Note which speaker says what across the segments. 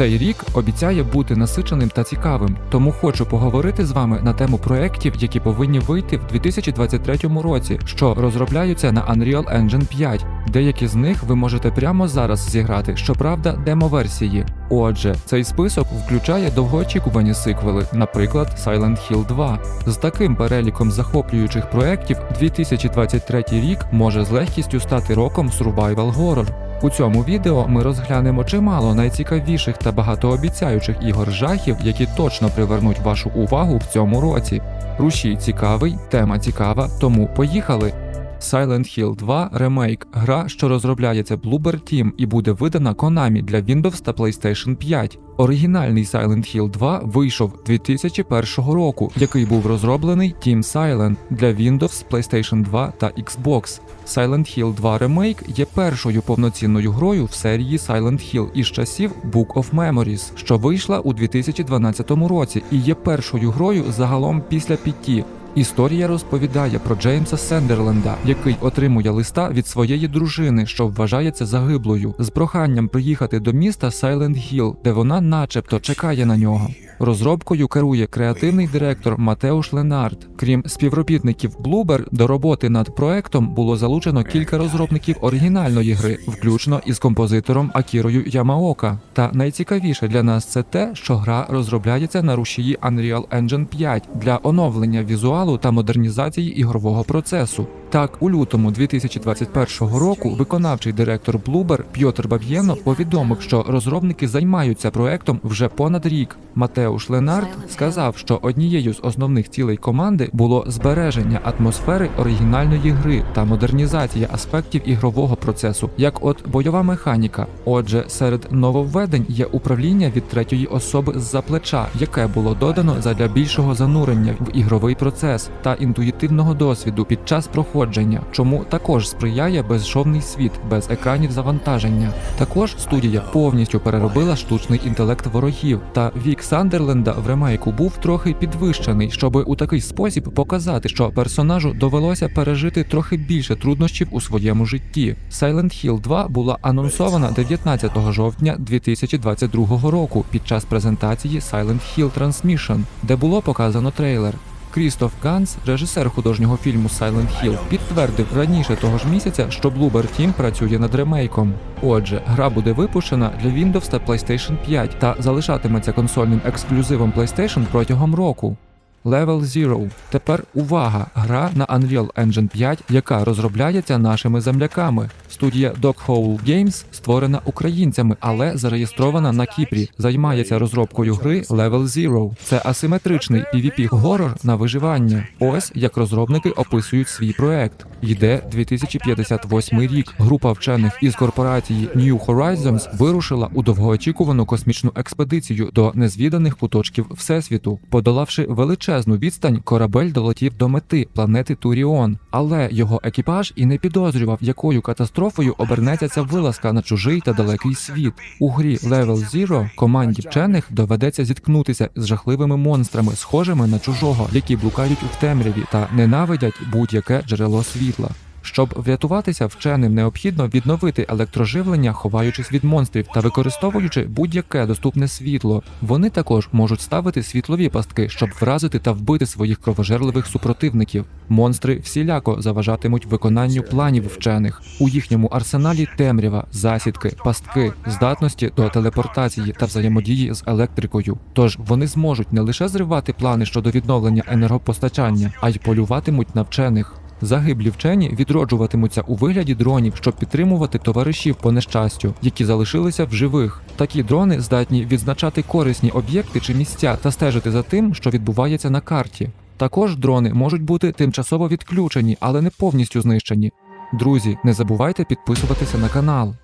Speaker 1: Цей рік обіцяє бути насиченим та цікавим, тому хочу поговорити з вами на тему проєктів, які повинні вийти в 2023 році, що розробляються на Unreal Engine 5. Деякі з них ви можете прямо зараз зіграти, щоправда, демо-версії. Отже, цей список включає довгоочікувані сиквели, наприклад, Silent Hill 2. З таким переліком захоплюючих проєктів 2023 рік може з легкістю стати роком survival horror. У цьому відео ми розглянемо чимало найцікавіших та багатообіцяючих ігор жахів, які точно привернуть вашу увагу в цьому році. Рушій цікавий, тема цікава, тому поїхали. Silent Hill 2 ремейк гра, що розробляється Bloober Team і буде видана Konami для Windows та PlayStation 5. Оригінальний Silent Hill 2 вийшов 2001 року, який був розроблений Team Silent для Windows, PlayStation 2 та Xbox. Silent Hill 2 Remake є першою повноцінною грою в серії Silent Hill із часів Book of Memories, що вийшла у 2012 році, і є першою грою загалом після піті. Історія розповідає про Джеймса Сендерленда, який отримує листа від своєї дружини, що вважається загиблою, з проханням приїхати до міста Silent Hill, де вона, начебто, чекає на нього. Розробкою керує креативний директор Матеуш Ленард. Крім співробітників Bloober, до роботи над проектом було залучено кілька розробників оригінальної гри, включно із композитором Акірою Ямаока. Та найцікавіше для нас це те, що гра розробляється на рушії Unreal Engine 5 для оновлення візуалу та модернізації ігрового процесу. Так, у лютому 2021 року виконавчий директор Bloober Пьотр Баб'єно повідомив, що розробники займаються проектом вже понад рік. Матеуш Ленард сказав, що однією з основних цілей команди було збереження атмосфери оригінальної гри та модернізація аспектів ігрового процесу, як от бойова механіка. Отже, серед нововведень є управління від третьої особи з-за плеча, яке було додано задля більшого занурення в ігровий процес та інтуїтивного досвіду під час проходження, чому також сприяє безшовний світ без екранів завантаження. Також студія повністю переробила штучний інтелект ворогів, та вік Сандерленда в ремейку був трохи підвищений, щоб у такий спосіб показати, що персонажу довелося пережити трохи більше труднощів у своєму житті. Silent Hill 2 була анонсована 19 жовтня 2022 року під час презентації Silent Hill Transmission, де було показано трейлер. Крістоф Ганс, режисер художнього фільму Silent Hill, підтвердив раніше того ж місяця, що Bloober Team працює над ремейком. Отже, гра буде випущена для Windows та PlayStation 5 та залишатиметься консольним ексклюзивом PlayStation протягом року. Level Zero. Тепер увага! Гра на Unreal Engine 5, яка розробляється нашими земляками. Студія Doghole Games створена українцями, але зареєстрована на Кіпрі. Займається розробкою гри Level Zero. Це асиметричний pvp горор на виживання. Ось як розробники описують свій проект. Йде 2058 рік. Група вчених із корпорації New Horizons вирушила у довгоочікувану космічну експедицію до незвіданих куточків всесвіту, подолавши величезну відстань, корабель долетів до мети планети Туріон, але його екіпаж і не підозрював, якою катастрофою обернеться ця вилазка на чужий та далекий світ. У грі Level Zero команді вчених доведеться зіткнутися з жахливими монстрами, схожими на чужого, які блукають у темряві та ненавидять будь-яке джерело світла. Щоб врятуватися вченим, необхідно відновити електроживлення, ховаючись від монстрів та використовуючи будь-яке доступне світло. Вони також можуть ставити світлові пастки, щоб вразити та вбити своїх кровожерливих супротивників. Монстри всіляко заважатимуть виконанню планів вчених. У їхньому арсеналі темрява, засідки, пастки, здатності до телепортації та взаємодії з електрикою. Тож вони зможуть не лише зривати плани щодо відновлення енергопостачання, а й полюватимуть на вчених. Загиблі вчені відроджуватимуться у вигляді дронів, щоб підтримувати товаришів по нещастю, які залишилися в живих. Такі дрони здатні відзначати корисні об'єкти чи місця та стежити за тим, що відбувається на карті. Також дрони можуть бути тимчасово відключені, але не повністю знищені. Друзі, не забувайте підписуватися на канал.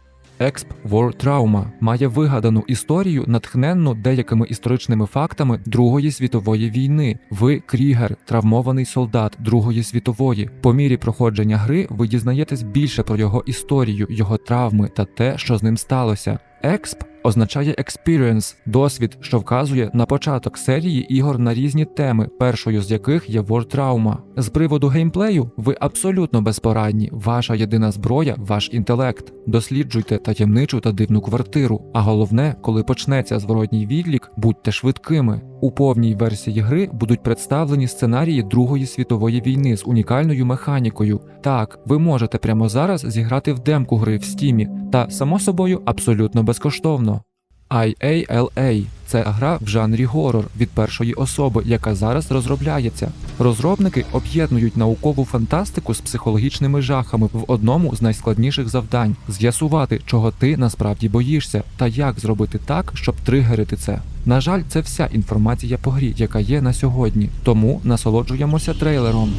Speaker 1: Exp War Trauma має вигадану історію, натхненну деякими історичними фактами Другої світової війни. Ви Крігер, травмований солдат Другої світової. По мірі проходження гри ви дізнаєтесь більше про його історію, його травми та те, що з ним сталося. Exp означає experience – досвід, що вказує на початок серії ігор на різні теми, першою з яких є War Trauma. З приводу геймплею ви абсолютно безпорадні. Ваша єдина зброя ваш інтелект. Досліджуйте таємничу та дивну квартиру. А головне, коли почнеться зворотній відлік, будьте швидкими. У повній версії гри будуть представлені сценарії Другої світової війни з унікальною механікою. Так, ви можете прямо зараз зіграти в демку гри в стімі, та само собою абсолютно безкоштовно. IALA – це гра в жанрі горор від першої особи, яка зараз розробляється. Розробники об'єднують наукову фантастику з психологічними жахами в одному з найскладніших завдань з'ясувати, чого ти насправді боїшся, та як зробити так, щоб тригерити це. На жаль, це вся інформація по грі, яка є на сьогодні. Тому насолоджуємося трейлером.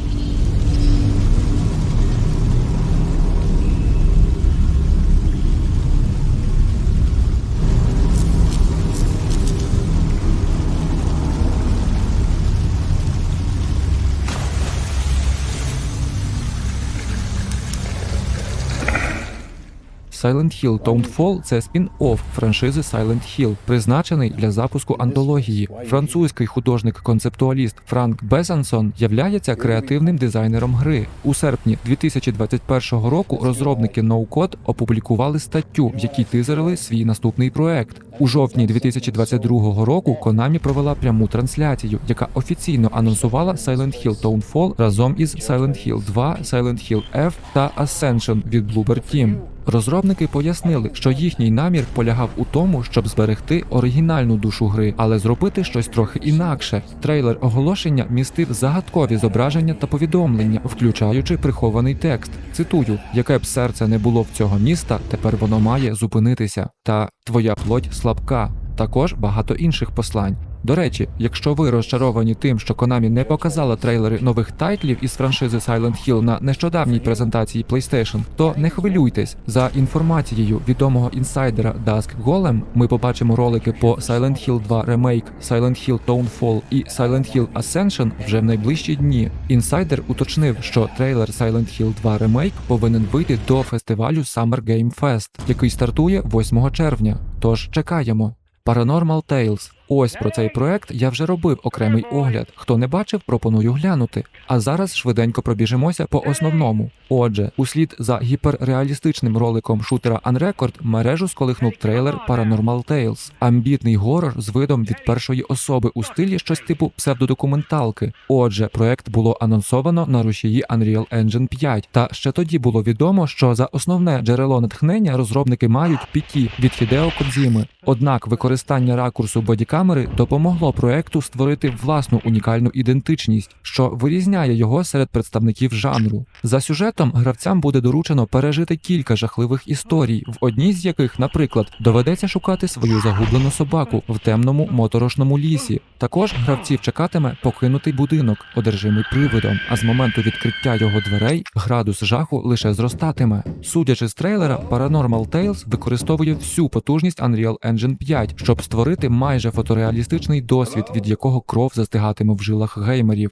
Speaker 1: Silent Hill Townfall – це спін-офф франшизи Silent Hill, призначений для запуску антології. Французький художник-концептуаліст Франк Безансон являється креативним дизайнером гри. У серпні 2021 року розробники NoCode опублікували статтю, в якій тизерили свій наступний проект. У жовтні 2022 року Konami провела пряму трансляцію, яка офіційно анонсувала Silent Hill Townfall разом із Silent Hill 2, Silent Hill F та Ascension від Bloober Team. Розробники пояснили, що їхній намір полягав у тому, щоб зберегти оригінальну душу гри, але зробити щось трохи інакше. Трейлер оголошення містив загадкові зображення та повідомлення, включаючи прихований текст. Цитую: яке б серце не було в цього міста, тепер воно має зупинитися. Та твоя плоть слабка. Також багато інших послань. До речі, якщо ви розчаровані тим, що Konami не показала трейлери нових тайтлів із франшизи Silent Hill на нещодавній презентації PlayStation, то не хвилюйтесь. За інформацією відомого інсайдера Dusk Golem, ми побачимо ролики по Silent Hill 2 Remake, Silent Hill Townfall і Silent Hill Ascension вже в найближчі дні. Інсайдер уточнив, що трейлер Silent Hill 2 Remake повинен вийти до фестивалю Summer Game Fest, який стартує 8 червня. Тож чекаємо. Paranormal Tales. Ось про цей проект я вже робив окремий огляд. Хто не бачив, пропоную глянути. А зараз швиденько пробіжимося по основному. Отже, услід за гіперреалістичним роликом шутера Unrecord мережу сколихнув трейлер Paranormal Tales. Амбітний горор з видом від першої особи у стилі щось типу псевдодокументалки. Отже, проект було анонсовано на рушії Unreal Engine 5. Та ще тоді було відомо, що за основне джерело натхнення розробники мають PT від Хідео Кодзіми. Однак використання ракурсу бодікамери допомогло проекту створити власну унікальну ідентичність, що вирізняє його серед представників жанру. За сюжетом гравцям буде доручено пережити кілька жахливих історій, в одній з яких, наприклад, доведеться шукати свою загублену собаку в темному моторошному лісі. Також гравців чекатиме покинутий будинок, одержимий привидом. А з моменту відкриття його дверей градус жаху лише зростатиме. Судячи з трейлера, Paranormal Tales використовує всю потужність Unreal Engine 5, щоб створити майже фотореалістичний досвід, від якого кров застигатиме в жилах геймерів.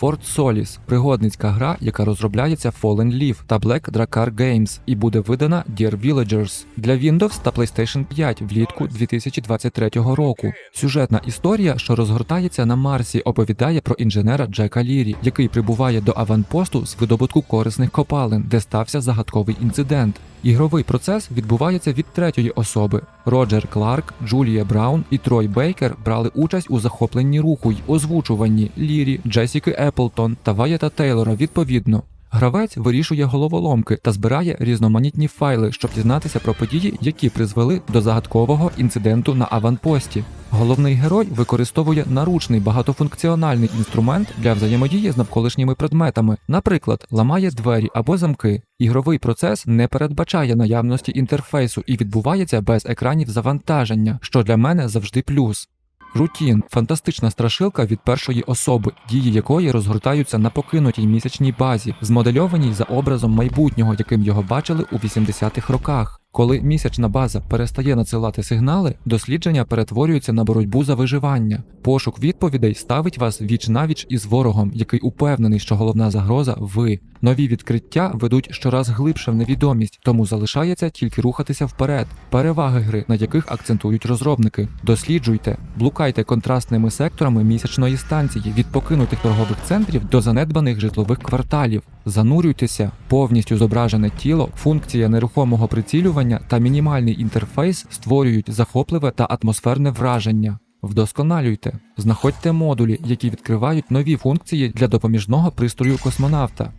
Speaker 1: Fort Solis – пригодницька гра, яка розробляється Fallen Leaf та Black Dracar Games і буде видана Dear Villagers для Windows та PlayStation 5 влітку 2023 року. Сюжетна історія, що розгортається на Марсі, оповідає про інженера Джека Лірі, який прибуває до аванпосту з видобутку корисних копалин, де стався загадковий інцидент. Ігровий процес відбувається від третьої особи. Роджер Кларк, Джулія Браун і Трой Бейкер брали участь у захопленні руху й озвучуванні Лірі, Джесіки Еплтон та Ваєта Тейлора відповідно. Гравець вирішує головоломки та збирає різноманітні файли, щоб дізнатися про події, які призвели до загадкового інциденту на аванпості. Головний герой використовує наручний багатофункціональний інструмент для взаємодії з навколишніми предметами, наприклад, ламає двері або замки. Ігровий процес не передбачає наявності інтерфейсу і відбувається без екранів завантаження, що для мене завжди плюс. Рутін фантастична страшилка від першої особи, дії якої розгортаються на покинутій місячній базі, змодельованій за образом майбутнього, яким його бачили у 80-х роках. Коли місячна база перестає надсилати сигнали, дослідження перетворюються на боротьбу за виживання. Пошук відповідей ставить вас віч навіч із ворогом, який упевнений, що головна загроза ви. Нові відкриття ведуть щораз глибше в невідомість, тому залишається тільки рухатися вперед. Переваги гри, на яких акцентують розробники. Досліджуйте, блукайте контрастними секторами місячної станції від покинутих торгових центрів до занедбаних житлових кварталів. Занурюйтеся, повністю зображене тіло, функція нерухомого прицілювання та мінімальний інтерфейс створюють захопливе та атмосферне враження. Вдосконалюйте, знаходьте модулі, які відкривають нові функції для допоміжного пристрою космонавта.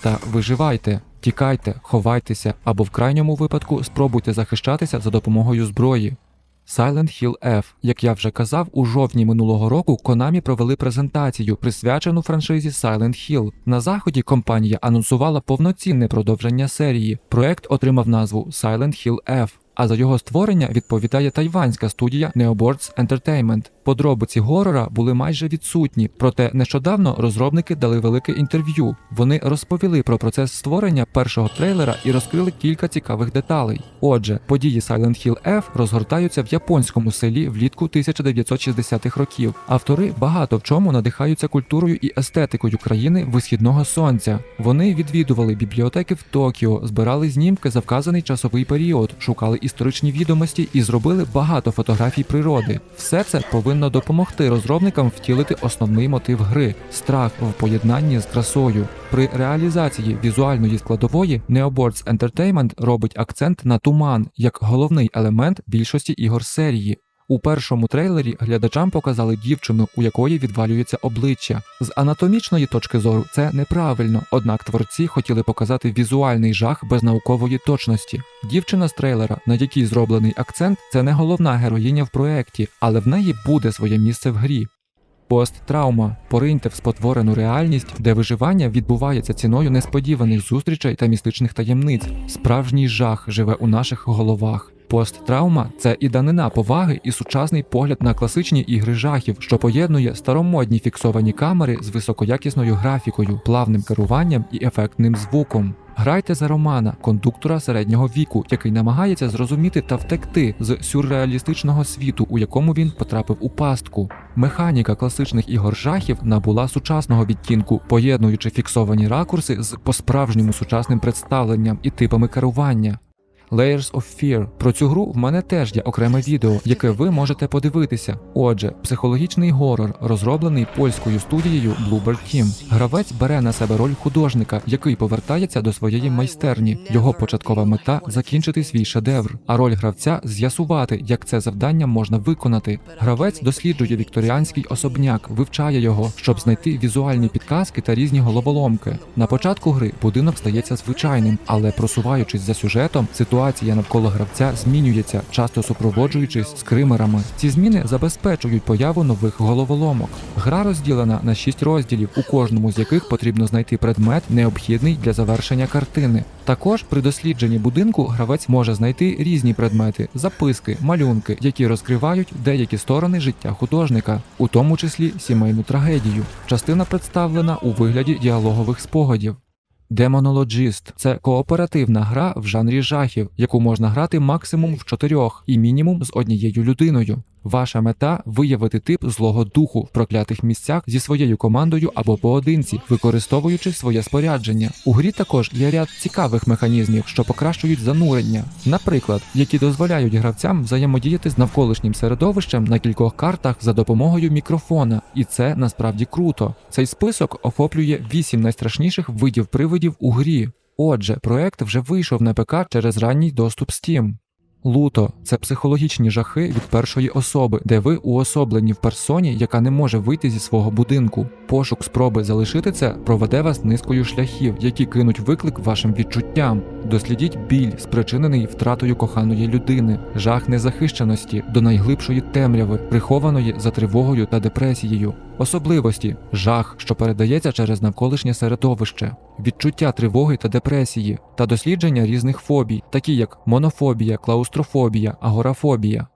Speaker 1: Та виживайте, тікайте, ховайтеся або в крайньому випадку спробуйте захищатися за допомогою зброї. Silent Hill F. Як я вже казав, у жовтні минулого року Konami провели презентацію, присвячену франшизі Silent Hill. На заході компанія анонсувала повноцінне продовження серії. Проект отримав назву Silent Hill F. А за його створення відповідає тайванська студія Neoboards Entertainment. Подробиці горора були майже відсутні, проте нещодавно розробники дали велике інтерв'ю. Вони розповіли про процес створення першого трейлера і розкрили кілька цікавих деталей. Отже, події Silent Hill F розгортаються в японському селі влітку 1960-х років. Автори багато в чому надихаються культурою і естетикою країни висхідного сонця. Вони відвідували бібліотеки в Токіо, збирали знімки за вказаний часовий період, шукали історичні відомості і зробили багато фотографій природи. Все це повинно допомогти розробникам втілити основний мотив гри страх в поєднанні з красою. При реалізації візуальної складової Neoboards Entertainment робить акцент на туман як головний елемент більшості ігор серії. У першому трейлері глядачам показали дівчину, у якої відвалюється обличчя. З анатомічної точки зору це неправильно, однак творці хотіли показати візуальний жах без наукової точності. Дівчина з трейлера, на якій зроблений акцент, це не головна героїня в проєкті, але в неї буде своє місце в грі. Посттравма пориньте в спотворену реальність, де виживання відбувається ціною несподіваних зустрічей та містичних таємниць. Справжній жах живе у наших головах. Посттравма це і данина поваги, і сучасний погляд на класичні ігри жахів, що поєднує старомодні фіксовані камери з високоякісною графікою, плавним керуванням і ефектним звуком. Грайте за Романа, кондуктора середнього віку, який намагається зрозуміти та втекти з сюрреалістичного світу, у якому він потрапив у пастку. Механіка класичних ігор жахів набула сучасного відтінку, поєднуючи фіксовані ракурси з по-справжньому сучасним представленням і типами керування. Layers of Fear. Про цю гру в мене теж є окреме відео, яке ви можете подивитися. Отже, психологічний горор, розроблений польською студією Bluebird Team. Гравець бере на себе роль художника, який повертається до своєї майстерні. Його початкова мета закінчити свій шедевр. А роль гравця з'ясувати, як це завдання можна виконати. Гравець досліджує вікторіанський особняк, вивчає його, щоб знайти візуальні підказки та різні головоломки. На початку гри будинок стається звичайним, але просуваючись за сюжетом, ситуація навколо гравця змінюється, часто супроводжуючись скримерами. Ці зміни забезпечують появу нових головоломок. Гра розділена на шість розділів, у кожному з яких потрібно знайти предмет, необхідний для завершення картини. Також при дослідженні будинку гравець може знайти різні предмети, записки, малюнки, які розкривають деякі сторони життя художника, у тому числі сімейну трагедію. Частина представлена у вигляді діалогових спогадів. Демонологіст це кооперативна гра в жанрі жахів, яку можна грати максимум в чотирьох і мінімум з однією людиною. Ваша мета виявити тип злого духу в проклятих місцях зі своєю командою або поодинці, використовуючи своє спорядження. У грі також є ряд цікавих механізмів, що покращують занурення, наприклад, які дозволяють гравцям взаємодіяти з навколишнім середовищем на кількох картах за допомогою мікрофона, і це насправді круто. Цей список охоплює вісім найстрашніших видів привидів у грі. Отже, проект вже вийшов на ПК через ранній доступ Steam. Луто це психологічні жахи від першої особи, де ви уособлені в персоні, яка не може вийти зі свого будинку. Пошук спроби залишити це проведе вас низкою шляхів, які кинуть виклик вашим відчуттям. Дослідіть біль, спричинений втратою коханої людини, жах незахищеності до найглибшої темряви, прихованої за тривогою та депресією. Особливості жах, що передається через навколишнє середовище, відчуття тривоги та депресії, та дослідження різних фобій, такі як монофобія, клаустрофобія, агорафобія.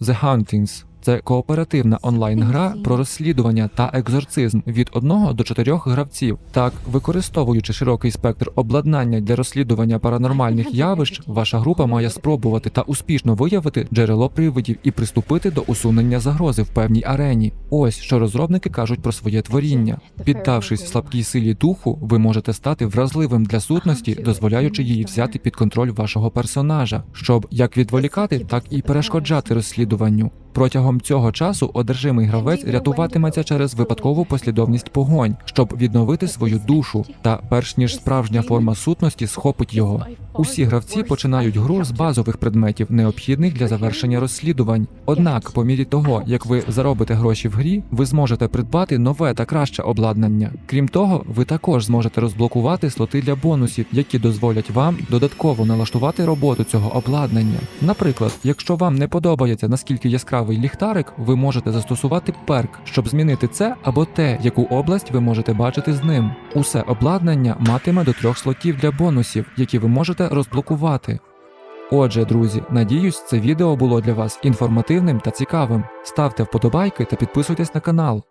Speaker 1: The Hauntings це кооперативна онлайн-гра про розслідування та екзорцизм від 1 до 4 гравців. Так, використовуючи широкий спектр обладнання для розслідування паранормальних явищ, ваша група має спробувати та успішно виявити джерело привидів і приступити до усунення загрози в певній арені. Ось що розробники кажуть про своє творіння. Піддавшись слабкій силі духу, ви можете стати вразливим для сутності, дозволяючи їй взяти під контроль вашого персонажа, щоб як відволікати, так і перешкоджати розслідуванню. Протягом цього часу одержимий гравець рятуватиметься через випадкову послідовність погонь, щоб відновити свою душу, та перш ніж справжня форма сутності схопить його. Усі гравці починають гру з базових предметів, необхідних для завершення розслідувань. Однак, по мірі того, як ви заробите гроші в грі, ви зможете придбати нове та краще обладнання. Крім того, ви також зможете розблокувати слоти для бонусів, які дозволять вам додатково налаштувати роботу цього обладнання. Наприклад, якщо вам не подобається наскільки яскравий ліхтарик, ви можете застосувати перк, щоб змінити це або те, яку область ви можете бачити з ним. Усе обладнання матиме до трьох слотів для бонусів, які ви можете розблокувати. Отже, друзі, надіюсь, це відео було для вас інформативним та цікавим. Ставте вподобайки та підписуйтесь на канал.